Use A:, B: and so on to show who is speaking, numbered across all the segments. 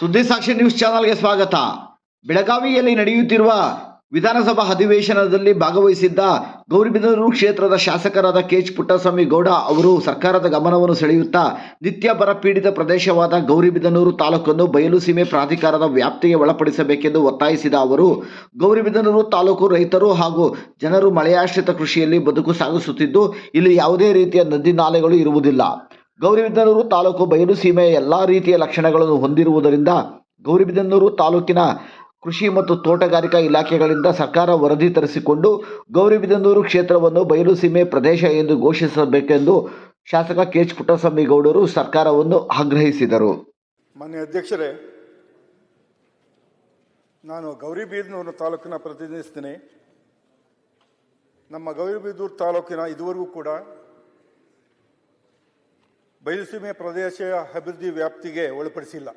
A: ಸುದ್ದಿ ಸಾಕ್ಷಿ ನ್ಯೂಸ್ ಚಾನಲ್ಗೆ ಸ್ವಾಗತ. ಬೆಳಗಾವಿಯಲ್ಲಿ ನಡೆಯುತ್ತಿರುವ ವಿಧಾನಸಭಾ ಅಧಿವೇಶನದಲ್ಲಿ ಭಾಗವಹಿಸಿದ್ದ ಗೌರಿಬಿದನೂರು ಕ್ಷೇತ್ರದ ಶಾಸಕರಾದ ಕೆಚ್ ಪುಟ್ಟಸ್ವಾಮಿ ಗೌಡ ಅವರು ಸರ್ಕಾರದ ಗಮನವನ್ನು ಸೆಳೆಯುತ್ತಾ ನಿತ್ಯ ಬರ ಪೀಡಿತ ಪ್ರದೇಶವಾದ ಗೌರಿಬಿದನೂರು ತಾಲೂಕನ್ನು ಬಯಲು ಸೀಮೆ ಪ್ರಾಧಿಕಾರದ ವ್ಯಾಪ್ತಿಗೆ ಒಳಪಡಿಸಬೇಕೆಂದು ಒತ್ತಾಯಿಸಿದ ಅವರು, ಗೌರಿಬಿದನೂರು ತಾಲೂಕು ರೈತರು ಹಾಗೂ ಜನರು ಮಳೆಯಾಶ್ರಿತ ಕೃಷಿಯಲ್ಲಿ ಬದುಕು ಸಾಗಿಸುತ್ತಿದ್ದು, ಇಲ್ಲಿ ಯಾವುದೇ ರೀತಿಯ ನದಿ ನಾಲೆಗಳು ಇರುವುದಿಲ್ಲ. ಗೌರಿಬಿದನೂರು ತಾಲೂಕು ಬಯಲು ಸೀಮೆಯ ಎಲ್ಲ ರೀತಿಯ ಲಕ್ಷಣಗಳನ್ನು ಹೊಂದಿರುವುದರಿಂದ ಗೌರಿಬಿದನೂರು ತಾಲೂಕಿನ ಕೃಷಿ ಮತ್ತು ತೋಟಗಾರಿಕಾ ಇಲಾಖೆಗಳಿಂದ ಸರ್ಕಾರ ವರದಿ ತರಿಸಿಕೊಂಡು ಗೌರಿಬಿದನೂರು ಕ್ಷೇತ್ರವನ್ನು ಬಯಲು ಸೀಮೆ ಪ್ರದೇಶ ಎಂದು ಘೋಷಿಸಬೇಕೆಂದು ಶಾಸಕ ಕೆ ಎಚ್ ಗೌಡರು ಸರ್ಕಾರವನ್ನು ಆಗ್ರಹಿಸಿದರು.
B: ಮಾನ್ಯ ಅಧ್ಯಕ್ಷರೇ, ನಾನು ಗೌರಿಬಿದನೂರು ತಾಲೂಕಿನ ಪ್ರತಿನಿಧಿಸ್ತೀನಿ. ನಮ್ಮ ಗೌರಿಬಿದೂರು ತಾಲೂಕಿನ ಇದುವರೆಗೂ ಕೂಡ ಬಯಲುಸೀಮೆ ಪ್ರದೇಶ ಅಭಿವೃದ್ಧಿ ವ್ಯಾಪ್ತಿಗೆ ಒಳಪಡಿಸಿಲ್ಲ.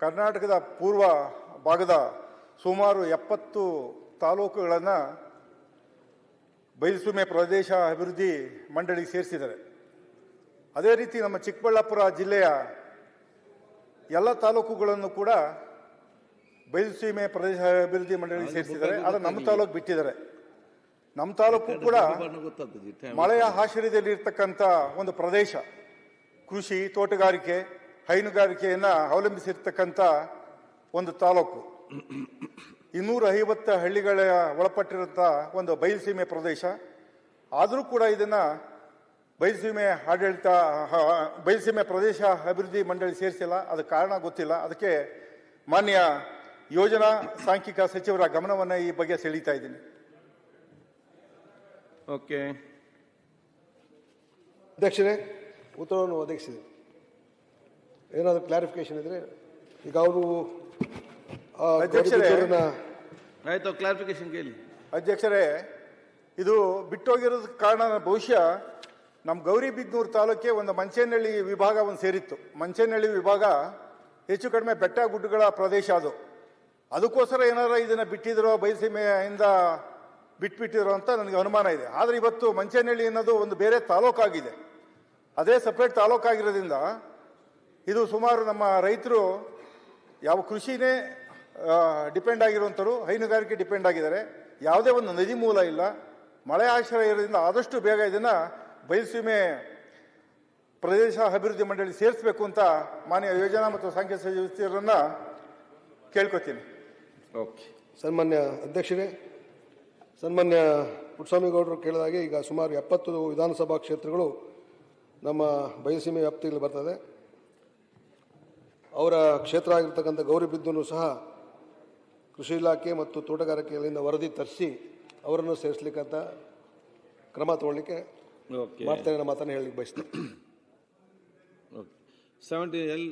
B: ಕರ್ನಾಟಕದ ಪೂರ್ವ ಭಾಗದ ಸುಮಾರು ಎಪ್ಪತ್ತು ತಾಲೂಕುಗಳನ್ನು ಬಯಲುಸೀಮೆ ಪ್ರದೇಶ ಅಭಿವೃದ್ಧಿ ಮಂಡಳಿಗೆ ಸೇರಿಸಿದ್ದಾರೆ. ಅದೇ ರೀತಿ ನಮ್ಮ ಚಿಕ್ಕಬಳ್ಳಾಪುರ ಜಿಲ್ಲೆಯ ಎಲ್ಲ ತಾಲೂಕುಗಳನ್ನು ಕೂಡ ಬಯಲುಸೀಮೆ ಪ್ರದೇಶ ಅಭಿವೃದ್ಧಿ ಮಂಡಳಿ ಸೇರಿಸಿದ್ದಾರೆ. ಆದರೆ ನಮ್ಮ ತಾಲೂಕು ಬಿಟ್ಟಿದ್ದಾರೆ. ನಮ್ಮ ತಾಲೂಕು ಕೂಡ ಮಳೆಯ ಆಶ್ರಯದಲ್ಲಿ ಇರ್ತಕ್ಕಂಥ ಒಂದು ಪ್ರದೇಶ. ಕೃಷಿ ತೋಟಗಾರಿಕೆ ಹೈನುಗಾರಿಕೆಯನ್ನು ಅವಲಂಬಿಸಿರ್ತಕ್ಕಂಥ ಒಂದು ತಾಲೂಕು. ಇನ್ನೂರ ಐವತ್ತು ಹಳ್ಳಿಗಳ ಒಳಪಟ್ಟಿರುವಂಥ ಒಂದು ಬಯಲುಸೀಮೆ ಪ್ರದೇಶ. ಆದರೂ ಕೂಡ ಇದನ್ನು ಬಯಲುಸೀಮೆ ಆಡಳಿತ ಬಯಲುಸೀಮೆ ಪ್ರದೇಶ ಅಭಿವೃದ್ಧಿ ಮಂಡಳಿ ಸೇರಿಸಿಲ್ಲ. ಅದಕ್ಕೆ ಕಾರಣ ಗೊತ್ತಿಲ್ಲ. ಅದಕ್ಕೆ ಮಾನ್ಯ ಯೋಜನಾ ಸಾಂಖ್ಯಿಕ ಸಚಿವರ ಗಮನವನ್ನು ಈ ಬಗ್ಗೆ ಸೆಳೀತಾ ಇದ್ದೀನಿ.
C: ಓಕೆ.
D: ಅಧ್ಯಕ್ಷರೇ ಉತ್ತರವನ್ನು ಒದಗಿಸಿದೆ. ಏನಾದರೂ ಕ್ಲಾರಿಫಿಕೇಶನ್ ಇದ್ರೆ ಈಗ ಅವರು
B: ಅಧ್ಯಕ್ಷರೇ.
C: ಆಯಿತು ಕ್ಲಾರಿಫಿಕೇಶನ್ ಕೇಳಿ.
B: ಅಧ್ಯಕ್ಷರೇ ಇದು ಬಿಟ್ಟೋಗಿರೋದಕ್ಕೆ ಕಾರಣ ಬಹುಶಃ ನಮ್ಮ ಗೌರಿಬಿದ್ನೂರು ತಾಲೂಕಿಗೆ ಒಂದು ಮಂಚೇನಹಳ್ಳಿ ವಿಭಾಗ ಒಂದು ಸೇರಿತ್ತು. ಮಂಚೇನಹಳ್ಳಿ ವಿಭಾಗ ಹೆಚ್ಚು ಕಡಿಮೆ ಬೆಟ್ಟ ಗುಡ್ಡಗಳ ಪ್ರದೇಶ ಅದು. ಅದಕ್ಕೋಸ್ಕರ ಏನಾರ ಇದನ್ನು ಬಿಟ್ಟಿದ್ರೋ ಬಯಲುಸೀಮೆಯಿಂದ ಬಿಟ್ಬಿಟ್ಟಿರೋ ಅಂತ ನನಗೆ ಅನುಮಾನ ಇದೆ. ಆದರೆ ಇವತ್ತು ಮಂಚೇನಹಳ್ಳಿ ಅನ್ನೋದು ಒಂದು ಬೇರೆ ತಾಲೂಕಾಗಿದೆ. ಅದೇ ಸಪ್ರೇಟ್ ತಾಲೂಕಾಗಿರೋದ್ರಿಂದ ಇದು ಸುಮಾರು ನಮ್ಮ ರೈತರು ಯಾವ ಕೃಷಿನೇ ಡಿಪೆಂಡ್ ಆಗಿರುವಂಥವ್ರು, ಹೈನುಗಾರಿಕೆ ಡಿಪೆಂಡ್ ಆಗಿದ್ದಾರೆ. ಯಾವುದೇ ಒಂದು ನದಿ ಮೂಲ ಇಲ್ಲ. ಮಳೆ ಆಶ್ರಯ ಇರೋದ್ರಿಂದ ಆದಷ್ಟು ಬೇಗ ಇದನ್ನು ಬಯಲುಸೀಮೆ ಪ್ರದೇಶ ಅಭಿವೃದ್ಧಿ ಮಂಡಳಿ ಸೇರಿಸಬೇಕು ಅಂತ ಮಾನ್ಯ ಯೋಜನಾ ಮತ್ತು ಸಾಂಖ್ಯ ಸಚಿವರನ್ನು ಕೇಳ್ಕೊತೀನಿ.
C: ಓಕೆ.
D: ಸನ್ಮಾನ್ಯ ಅಧ್ಯಕ್ಷರೇ ಸನ್ಮಾನ್ಯ ಪುಟ್ಸ್ವಾಮಿಗೌಡರು ಕೇಳಿದಾಗೆ ಈಗ ಸುಮಾರು ಎಪ್ಪತ್ತು ವಿಧಾನಸಭಾ ಕ್ಷೇತ್ರಗಳು ನಮ್ಮ ಬಯಲುಸೀಮೆ ವ್ಯಾಪ್ತಿಯಲ್ಲಿ ಬರ್ತದೆ. ಅವರ ಕ್ಷೇತ್ರ ಆಗಿರ್ತಕ್ಕಂಥ ಗೌರಿಬಿದ್ದೂರು ಸಹ ಕೃಷಿ ಇಲಾಖೆ ಮತ್ತು ತೋಟಗಾರಿಕೆಯಿಂದ ವರದಿ ತರಿಸಿ ಅವರನ್ನು ಸೇರಿಸ್ಲಿಕ್ಕಂತ ಕ್ರಮ ತಗೊಳ್ಳಿಕ್ಕೆ ಮಾಡ್ತೇನೆ ಅನ್ನೋ ಮಾತನ್ನು ಹೇಳಲಿಕ್ಕೆ ಬಯಸ್ತೇನೆ.
C: Okay seventy L